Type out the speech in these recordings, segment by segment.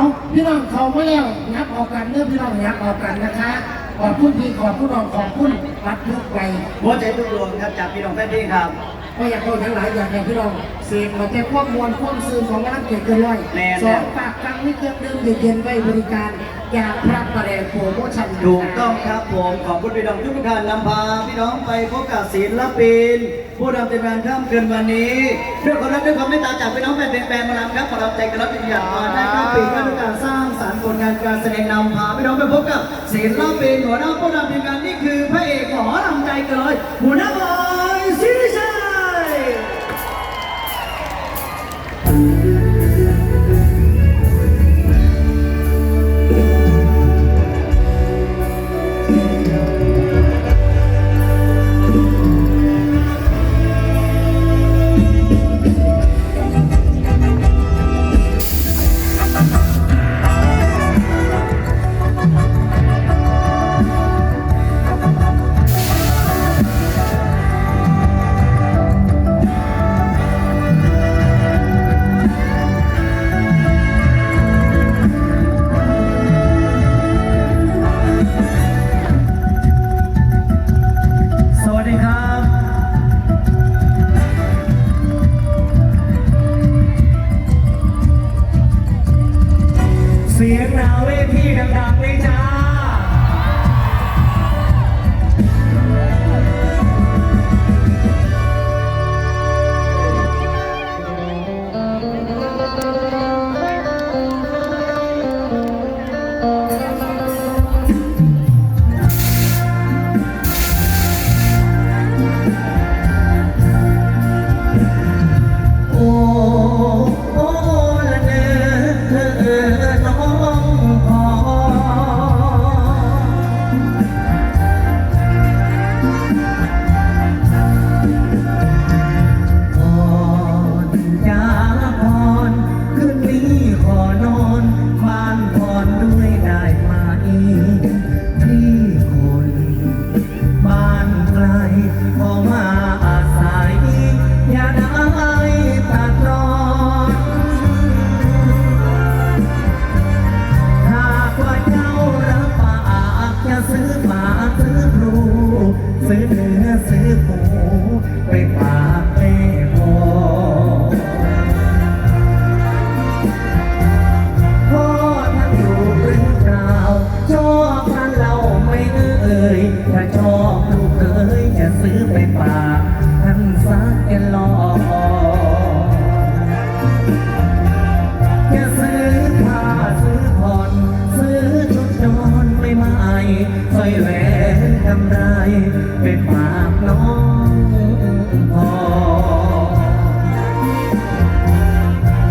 เอาพี่น้องเขาไม่แล้วยับออกกันเนื้อพี่น้องยับออกกันนะคะขอบคุณพี่ขอบคุณน้องขอบคุณรัดทุกไปหัวใจทุกดวงครับจากพี่น้องแฟนเพลงครับก็อยากโดนทั้งหลายอยากให้พี่น้องเสียงมาแต่ความมวลความซื่อของร้านเกียรติเกินร้อยแน่ๆสองปากกังนี่เครื่องดื่มเย็นๆไว้บริการ ยาพระประแดโปรโมชั่นถูกต้องครับผมขอบคุณพี่น้องทุกท่านนำพาพี่น้องไปพบกับศิลปิน ผู้นำเต็มงานข้ามคืนวันนี้ด้วยความรักด้วยความเมตตาจากพี่น้องแฟนเพลงแฟนมาลำครับขอรับใจกันรับเป็นอย่างมาได้ครับปีด้วยการสร้างสรรค์ผลงานการแสดงนำพาพี่น้องไปพบกับศิลปินหัวหน้าผู้นำทีมงานนี่คือพระเอกหมอลำใจเกินร้อยหัวหน้าบอยาวเวทีดังๆเลยจ้า สักแกนลอจะซื้อผ้าซื้อผ่อนซื้อชุดนอนไม่ไม่สร้อยแหวนกำไรไปฝากน้องพอ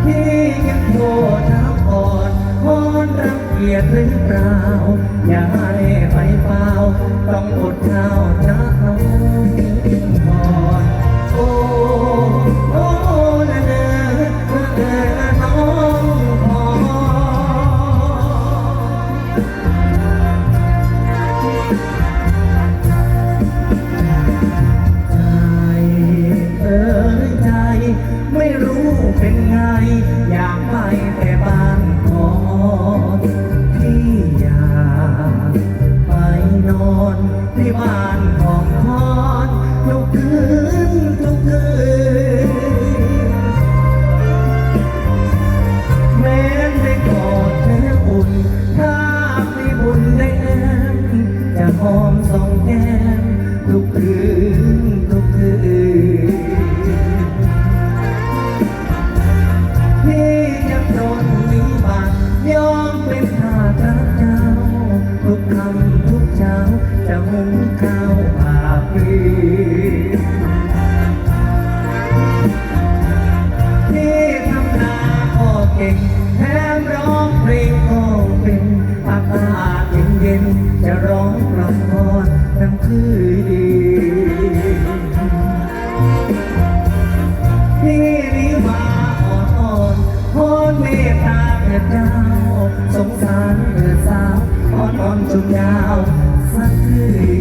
ที่ยังโทษทับอ่อนมอนรังเกียจหรือเปล่า อย่าให้ไปเปล่า ต้องอดข้าวน พี่ริมาอ่อนอ่อนคตเมตตาเกิดดาวสงสารเกิดสาวอ่อนอ่อนจุกยาวสักที